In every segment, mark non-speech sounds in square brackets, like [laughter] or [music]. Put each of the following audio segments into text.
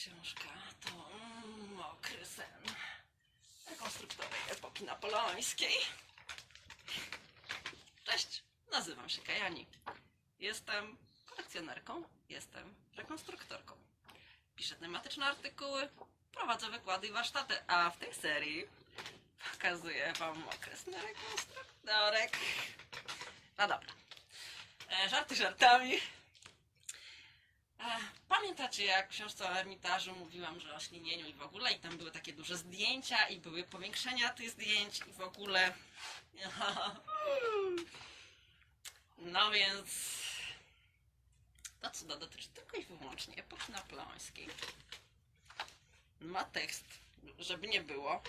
książka to mm, Mokry sen rekonstruktorej epoki napoleońskiej. Cześć, nazywam się Kajani. Jestem kolekcjonerką, jestem rekonstruktorką. Piszę tematyczne artykuły, prowadzę wykłady i warsztaty, a w tej serii pokazuję Wam okres na rekonstruktorek. No dobra, e, żarty żartami. E, Pamiętacie, jak w książce o Ermitażu mówiłam, że o ślinieniu i w ogóle, i tam były takie duże zdjęcia, i były powiększenia tych zdjęć, i w ogóle. [laughs] No więc. To cuda dotyczy tylko i wyłącznie epoki napoleońskiej. Ma tekst, żeby nie było.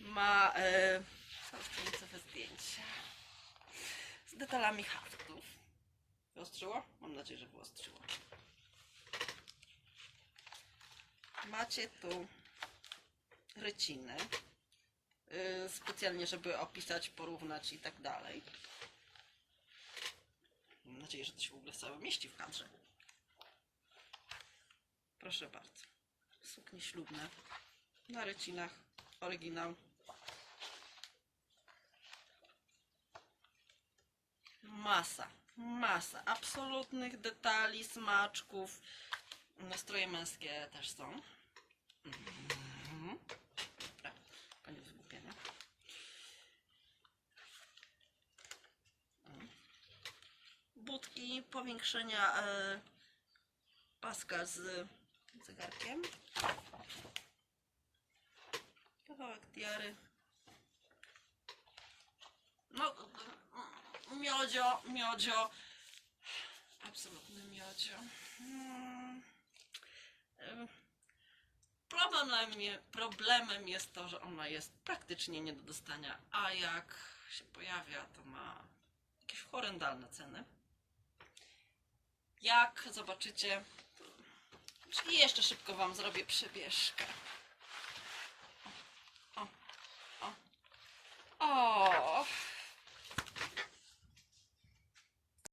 Ma e, całostronicowe zdjęcia z detalami haftów. Wyostrzyło? Mam nadzieję, że wyostrzyło. Macie tu ryciny. Specjalnie, żeby opisać, porównać i tak dalej. Mam nadzieję, że to się w ogóle całe mieści w kadrze. Proszę bardzo. Suknie ślubne. Na rycinach. Oryginał. Masa, masa absolutnych detali, smaczków. Nastroje męskie też są. Mhm. Dobra. Mm. Budki powiększenia e, paska z zegarkiem. Kawałek tiary. No, miodzio, miodzio. Absolutny miodzio. Hmm. Problemem jest to, że ona jest praktycznie nie do dostania, a jak się pojawia, to ma jakieś horrendalne ceny. Jak zobaczycie, jeszcze szybko Wam zrobię przebieżkę. O, o, o. o.